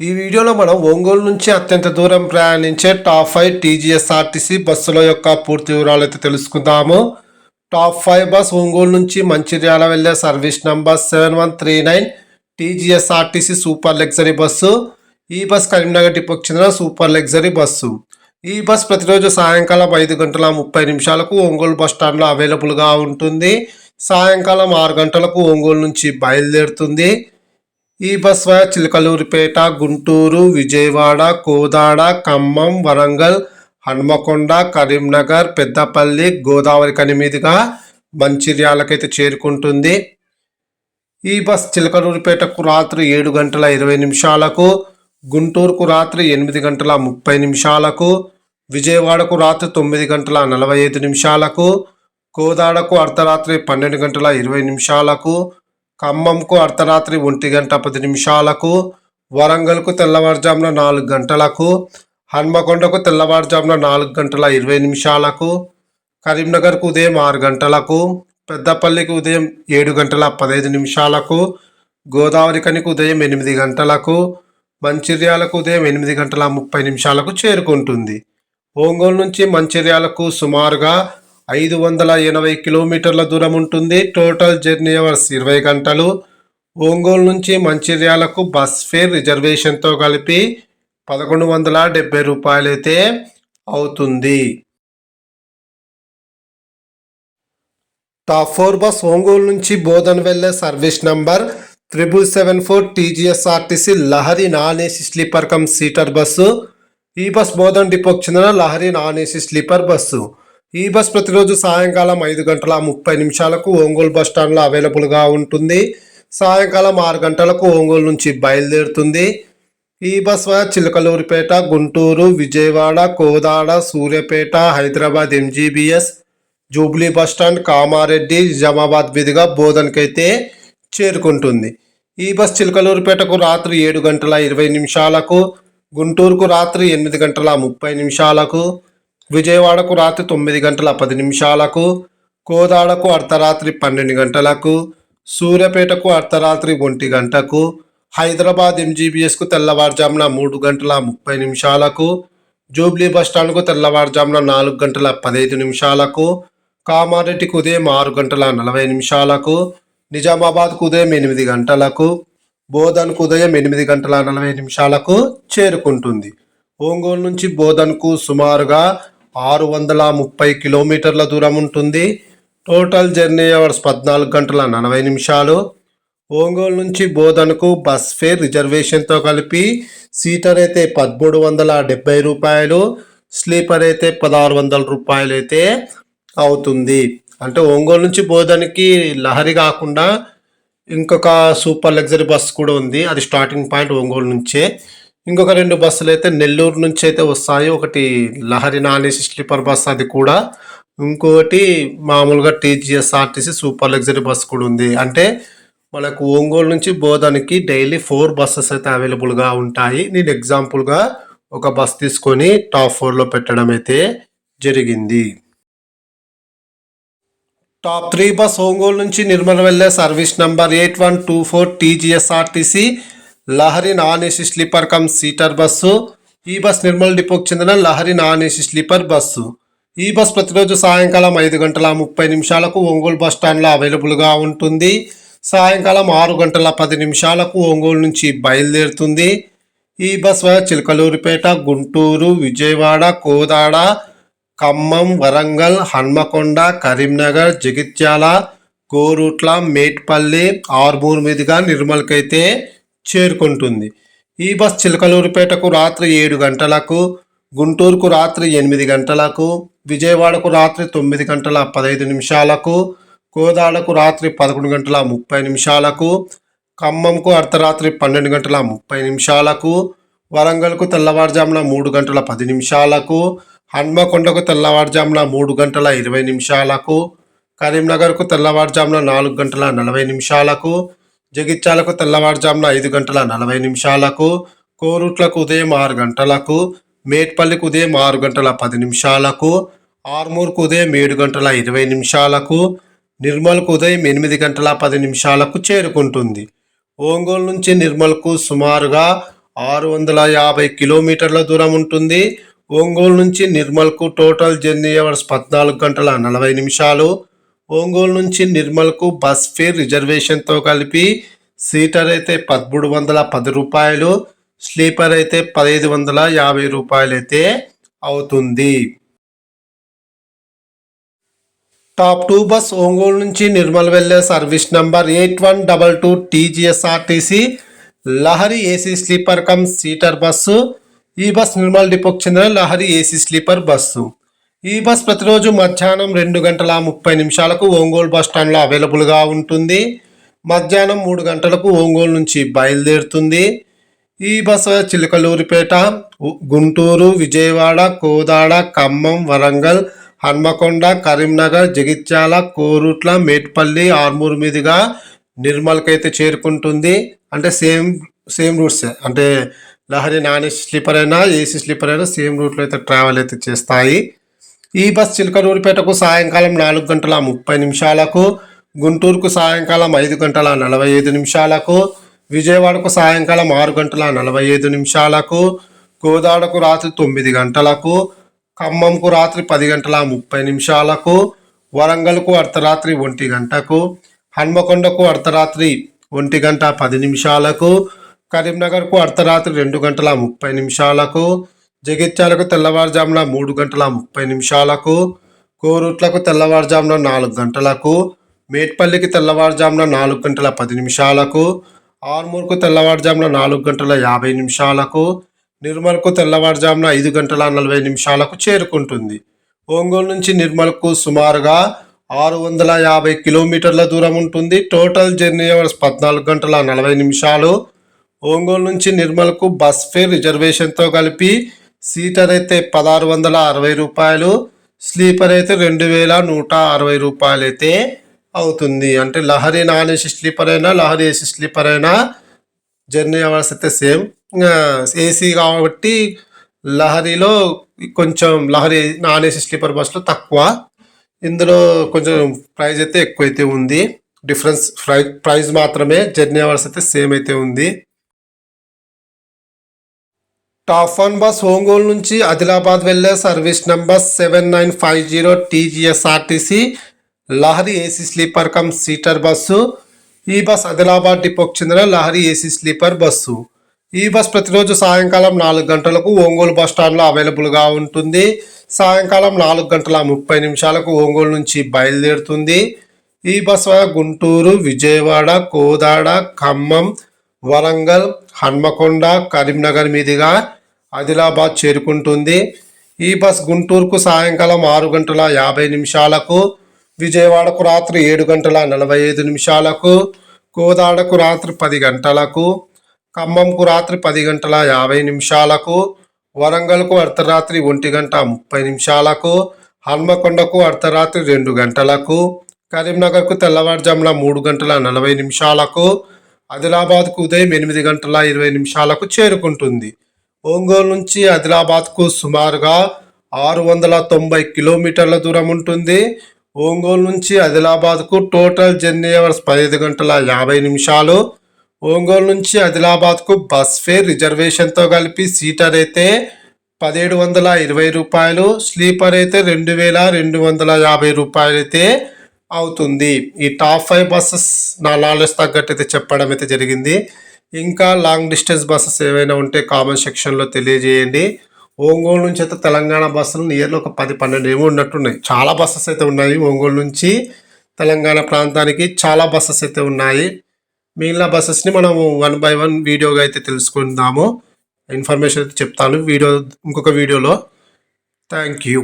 ఈ వీడియోలో మనం ఒంగోలు నుంచి అత్యంత దూరం ప్రయాణించే టాప్ ఫైవ్ టీజీఎస్ఆర్టీసీ బస్సుల యొక్క పూర్తి వివరాలు అయితే తెలుసుకుందాము. టాప్ ఫైవ్ బస్ ఒంగోలు నుంచి మంచిర్యాల వెళ్ళే service number seven one three nine TGSRTC super luxury bus. ఈ బస్ కరీంనగర్ డిపోకి చెందిన సూపర్ లగ్జరీ బస్సు. ఈ బస్ ప్రతిరోజు సాయంకాలం ఐదు గంటల ముప్పై నిమిషాలకు ఒంగోలు బస్ స్టాండ్లో అవైలబుల్గా ఉంటుంది. సాయంకాలం ఆరు గంటలకు ఒంగోలు నుంచి బయలుదేరుతుంది. ఈ bus via Chilakaluripet Guntur Vijayawada Kodad Khammam Warangal Hanamkonda Karimnagar Peddapalli Godavarikhani మీదుగా మంచిర్యాలకైతే చేరుకుంటుంది. ఈ బస్ చిలకలూరిపేటకు రాత్రి ఏడు గంటల ఇరవై నిమిషాలకు గుంటూరుకు రాత్రి ఎనిమిది గంటల ముప్పై నిమిషాలకు విజయవాడకు రాత్రి తొమ్మిది గంటల నలభై ఐదు నిమిషాలకు కోదాడకు అర్ధరాత్రి పన్నెండు గంటల ఇరవై నిమిషాలకు ఖమ్మంకు అర్ధరాత్రి ఒంటి గంట పది నిమిషాలకు వరంగల్కు తెల్లవారుజామున నాలుగు గంటలకు హన్మకొండకు తెల్లవారుజామున నాలుగు గంటల ఇరవై నిమిషాలకు కరీంనగర్కు ఉదయం ఆరు గంటలకు పెద్దపల్లికి ఉదయం ఏడు గంటల పదహైదు నిమిషాలకు గోదావరికనికి ఉదయం ఎనిమిది గంటలకు మంచిర్యాలకు ఉదయం ఎనిమిది గంటల ముప్పై నిమిషాలకు చేరుకుంటుంది. ఒంగోలు నుంచి మంచిర్యాలకు సుమారుగా ఐదు వందల ఎనభై కిలోమీటర్ల దూరం ఉంటుంది టోటల్ జర్నీ అవర్స్ ఇరవై గంటలు. ఒంగోలు నుంచి మంచిర్యాలకు బస్ ఫేర్ రిజర్వేషన్తో కలిపి పదకొండు వందల డెబ్బై రూపాయలైతే అవుతుంది. టాప్ ఫోర్ బస్ ఒంగోలు నుంచి బోధన్ వెళ్ళే service number triple seven four TGSRTC Lahari non AC sleeper cum seater bus. ఈ బస్ బోధన్ డిపోకి చెందిన Lahari non AC sleeper bus. ఈ బస్ ప్రతిరోజు సాయంకాలం ఐదు గంటల ముప్పై నిమిషాలకు ఒంగోలు బస్ స్టాండ్లో అవైలబుల్గా ఉంటుంది. సాయంకాలం ఆరు గంటలకు ఒంగోలు నుంచి బయలుదేరుతుంది. ఈ bus Chilakaluripet Guntur Vijayawada Kodad Suryapet Hyderabad MGBS jubilee bus stand Kamareddy Nizamabad విధిగా బోధనకైతే చేరుకుంటుంది. ఈ బస్ చిలకలూరుపేటకు రాత్రి ఏడు గంటల ఇరవై నిమిషాలకు గుంటూరుకు రాత్రి ఎనిమిది గంటల ముప్పై నిమిషాలకు విజయవాడకు రాత్రి తొమ్మిది గంటల పది నిమిషాలకు కోదాడకు అర్ధరాత్రి పన్నెండు గంటలకు సూర్యాపేటకు అర్ధరాత్రి ఒంటి గంటకు హైదరాబాద్ ఎంజీబీఎస్కు తెల్లవారుజామున మూడు గంటల ముప్పై నిమిషాలకు జూబ్లీ బస్టాండ్కు తెల్లవారుజామున నాలుగు గంటల పదహైదు నిమిషాలకు కామారెడ్డికి ఉదయం ఆరు గంటల నలభై నిమిషాలకు నిజామాబాద్కు ఉదయం ఎనిమిది గంటలకు బోధన్కు ఉదయం ఎనిమిది గంటల నలభై నిమిషాలకు చేరుకుంటుంది. ఒంగోలు నుంచి బోధన్కు సుమారుగా ఆరు వందల ముప్పై కిలోమీటర్ల దూరం ఉంటుంది. టోటల్ జర్నీ అవర్స్ పద్నాలుగు గంటల నలభై నిమిషాలు. ఒంగోలు నుంచి బోధనకు బస్ ఫేర్ రిజర్వేషన్తో కలిపి సీటర్ అయితే పదమూడు వందల డెబ్బై రూపాయలు స్లీపర్ అయితే పదహారు వందల రూపాయలు అయితే అవుతుంది. అంటే ఒంగోలు నుంచి బోధనకి లహరి కాకుండా ఇంకొక సూపర్ లగ్జరీ బస్ కూడా ఉంది. అది స్టార్టింగ్ పాయింట్ ఒంగోలు నుంచే. ఇంకొక రెండు బస్సులు అయితే నెల్లూరు నుంచి అయితే వస్తాయి. ఒకటి లహరి నాన్ స్లీపర్ బస్ అది కూడా. ఇంకొకటి మామూలుగా టీజీఎస్ఆర్టీసీ సూపర్ లగ్జరీ బస్ కూడా ఉంది. అంటే మనకు ఒంగోలు నుంచి బోధనకి డైలీ ఫోర్ బస్సెస్ అయితే అవైలబుల్గా ఉంటాయి. నేను ఎగ్జాంపుల్గా ఒక బస్ తీసుకొని టాప్ ఫోర్లో పెట్టడం అయితే జరిగింది. టాప్ త్రీ బస్ ఒంగోలు నుంచి నిర్మల్ వెళ్ళే service number eight one two four TGSRTC Lahari non AC sleeper cum seater bus. ఈ బస్ నిర్మల్ డిపోకి చెందిన Lahari non AC sleeper bus. ఈ బస్ ప్రతిరోజు సాయంకాలం ఐదు గంటల ముప్పై నిమిషాలకు ఒంగోలు బస్ స్టాండ్లో అవైలబుల్గా ఉంటుంది. సాయంకాలం ఆరు గంటల పది నిమిషాలకు ఒంగోలు నుంచి బయలుదేరుతుంది. ఈ బస్ చిలకలూరిపేట గుంటూరు విజయవాడ కోదాడ ఖమ్మం వరంగల్ హన్మకొండ కరీంనగర్ జగిత్యాల గోరుట్ల మేట్పల్లి ఆర్మూర్ మీదుగా నిర్మల్కైతే చేరుకుంటుంది. ఈ బస్ చిలకలూరుపేటకు రాత్రి ఏడు గంటలకు గుంటూరుకు రాత్రి ఎనిమిది గంటలకు విజయవాడకు రాత్రి తొమ్మిది గంటల పదహైదు నిమిషాలకు కోదాడకు రాత్రి పదకొండు గంటల ముప్పై నిమిషాలకు ఖమ్మంకు అర్ధరాత్రి పన్నెండు గంటల ముప్పై నిమిషాలకు వరంగల్కు తెల్లవారుజామున మూడు గంటల పది నిమిషాలకు హన్మకొండకు తెల్లవారుజామున మూడు గంటల ఇరవై నిమిషాలకు కరీంనగర్కు తెల్లవారుజామున నాలుగు గంటల నలభై నిమిషాలకు జగిత్యాలకు తెల్లవారుజామున ఐదు గంటల నలభై నిమిషాలకు కోరుట్లకు ఉదయం ఆరు గంటలకు మేట్పల్లికి ఉదయం ఆరు గంటల పది నిమిషాలకు ఆర్మూర్కు ఉదయం ఏడు గంటల ఇరవై నిమిషాలకు నిర్మల్కు ఉదయం ఎనిమిది గంటల పది నిమిషాలకు చేరుకుంటుంది. ఒంగోలు నుంచి నిర్మల్కు సుమారుగా ఆరు వందల యాభై కిలోమీటర్ల దూరం ఉంటుంది. ఒంగోలు నుంచి నిర్మల్కు టోటల్ జర్నీ అవర్స్ పద్నాలుగు గంటల నలభై నిమిషాలు ఒంగోలు నుంచి నిర్మల్కు బస్ ఫేర్ రిజర్వేషన్తో కలిపి సీటర్ అయితే పదమూడు వందల పది రూపాయలు స్లీపర్ అయితే పదహైదు వందల యాభై రూపాయలు అయితే అవుతుంది. టాప్ టూ బస్ ఒంగోలు నుంచి నిర్మల్ వెళ్ళే service number eight one double two TGSRTC Lahari AC sleeper cum seater bus. ఈ బస్ నిర్మల్ డిపోకి చెందిన లహరి ఏసీ స్లీపర్ బస్సు. ఈ బస్ ప్రతిరోజు మధ్యాహ్నం రెండు గంటల ముప్పై నిమిషాలకు ఒంగోలు బస్ స్టాండ్లో అవైలబుల్గా ఉంటుంది. మధ్యాహ్నం మూడు గంటలకు ఒంగోలు నుంచి బయలుదేరుతుంది. ఈ బస్సు చిలకలూరిపేట గుంటూరు విజయవాడ కోదాడ ఖమ్మం వరంగల్ హన్మకొండ కరీంనగర్ జగిత్యాల కోరుట్ల మేట్పల్లి ఆర్మూర్ మీదుగా నిర్మల్కి అయితే చేరుకుంటుంది. అంటే సేమ్ సేమ్ రూట్స్. అంటే లహరి నాన్ ఏసీ స్లీపర్ అయినా ఏసీ స్లీపర్ అయినా సేమ్ రూట్లో అయితే ట్రావెల్ అయితే చేస్తాయి. ఈ బస్ చిలకలూరిపేటకు సాయంకాలం నాలుగు గంటల ముప్పై నిమిషాలకు గుంటూరుకు సాయంకాలం ఐదు గంటల నలభై ఐదు నిమిషాలకు విజయవాడకు సాయంకాలం ఆరు గంటల నలభై ఐదు నిమిషాలకు గోదాడకు రాత్రి తొమ్మిది గంటలకు ఖమ్మంకు రాత్రి పది గంటల ముప్పై నిమిషాలకు వరంగల్కు అర్ధరాత్రి ఒంటి గంటకు హన్మకొండకు అర్ధరాత్రి ఒంటి గంట పది నిమిషాలకు కరీంనగర్కు అర్ధరాత్రి రెండు గంటల ముప్పై నిమిషాలకు జగిత్యాలకు తెల్లవారుజామున మూడు గంటల ముప్పై నిమిషాలకు కోరుట్లకు తెల్లవారుజామున నాలుగు గంటలకు మేట్పల్లికి తెల్లవారుజామున నాలుగు గంటల పది నిమిషాలకు ఆర్మూర్కు తెల్లవారుజామున నాలుగు గంటల యాభై నిమిషాలకు నిర్మల్కు తెల్లవారుజామున ఐదు గంటల నలభై నిమిషాలకు చేరుకుంటుంది. ఒంగోలు నుంచి నిర్మల్కు సుమారుగా ఆరు వందల యాభై కిలోమీటర్ల దూరం ఉంటుంది. టోటల్ జర్నీ అవర్స్ పద్నాలుగు గంటల నలభై నిమిషాలు. ఒంగోలు నుంచి నిర్మల్కు బస్ ఫేర్ రిజర్వేషన్తో కలిపి సీటర్ అయితే పదహారు వందల అరవై రూపాయలు స్లీపర్ అయితే రెండు వేల నూట అరవై రూపాయలు అయితే అవుతుంది. అంటే లహరి నాన్ ఏసీ స్లీపర్ అయినా లహరి ఏసీ స్లీపర్ అయినా జర్నీ అవర్స్ అయితే సేమ్. ఏసీ కాబట్టి లహరిలో కొంచెం లహరి నాన్ ఏసీ స్లీపర్ బస్సులో తక్కువ. ఇందులో కొంచెం ప్రైస్ అయితే ఎక్కువైతే ఉంది. డిఫరెన్స్ ప్రై ప్రైస్ మాత్రమే జర్నీ అవర్స్ అయితే సేమ్ అయితే ఉంది. టాప్ వన్ బస్ ఒంగోలు నుంచి ఆదిలాబాద్ వెళ్ళే service number seven nine five zero TGSRTC Lahari AC sleeper cum seater bus ఈ బస్ ఆదిలాబాద్ డిపోకి చెందిన లహరి ఏసీ స్లీపర్ బస్సు. ఈ బస్ ప్రతిరోజు సాయంకాలం నాలుగు గంటలకు ఒంగోలు బస్ స్టాండ్లో అవైలబుల్గా ఉంటుంది. సాయంకాలం నాలుగు గంటల ముప్పై నిమిషాలకు ఒంగోలు నుంచి బయలుదేరుతుంది. ఈ బస్ గుంటూరు విజయవాడ కోదాడ ఖమ్మం వరంగల్ హన్మకొండ కరీంనగర్ మీదుగా ఆదిలాబాద్ చేరుకుంటుంది. ఈ బస్ గుంటూరుకు సాయంకాలం ఆరు గంటల యాభై నిమిషాలకు విజయవాడకు రాత్రి ఏడు గంటల నలభై ఐదు నిమిషాలకు కోదాడకు రాత్రి పది గంటలకు ఖమ్మంకు రాత్రి పది గంటల యాభై నిమిషాలకు వరంగల్కు అర్ధరాత్రి ఒంటి గంట ముప్పై నిమిషాలకు హన్మకొండకు అర్ధరాత్రి రెండు గంటలకు కరీంనగర్కు తెల్లవారుజామున మూడు గంటల నలభై నిమిషాలకు ఆదిలాబాద్కు ఉదయం ఎనిమిది గంటల ఇరవై నిమిషాలకు చేరుకుంటుంది. ఒంగోలు నుంచి ఆదిలాబాద్కు సుమారుగా ఆరు వందల తొంభై కిలోమీటర్ల దూరం ఉంటుంది. ఒంగోలు నుంచి ఆదిలాబాద్కు టోటల్ జర్నీ అవర్స్ పదిహేను గంటల యాభై నిమిషాలు. ఒంగోలు నుంచి ఆదిలాబాద్కు బస్ ఫేర్ రిజర్వేషన్తో కలిపి సీటర్ అయితే పదిహేడు వందల ఇరవై రూపాయలు స్లీపర్ అయితే రెండు వేల రెండు వందల యాభై రూపాయలు అయితే అవుతుంది. ఈ టాప్ ఫైవ్ బస్సెస్ నా నాలెడ్జ్ తగ్గట్టు అయితే చెప్పడం అయితే జరిగింది. ఇంకా లాంగ్ డిస్టెన్స్ బస్సెస్ ఏవైనా ఉంటే కామెంట్ సెక్షన్లో తెలియజేయండి. ఒంగోలు నుంచి అయితే తెలంగాణ బస్సులు నియర్లో ఒక పది పన్నెండు ఏమో ఉన్నట్టున్నాయి. చాలా బస్సెస్ అయితే ఉన్నాయి ఒంగోలు నుంచి. తెలంగాణ ప్రాంతానికి చాలా బస్సెస్ అయితే ఉన్నాయి. మిగిలిన బస్సెస్ని మనం వన్ బై వన్ వీడియోగా అయితే తెలుసుకుందాము. ఇన్ఫర్మేషన్ అయితే చెప్తాను వీడియో ఇంకొక వీడియోలో. Thank you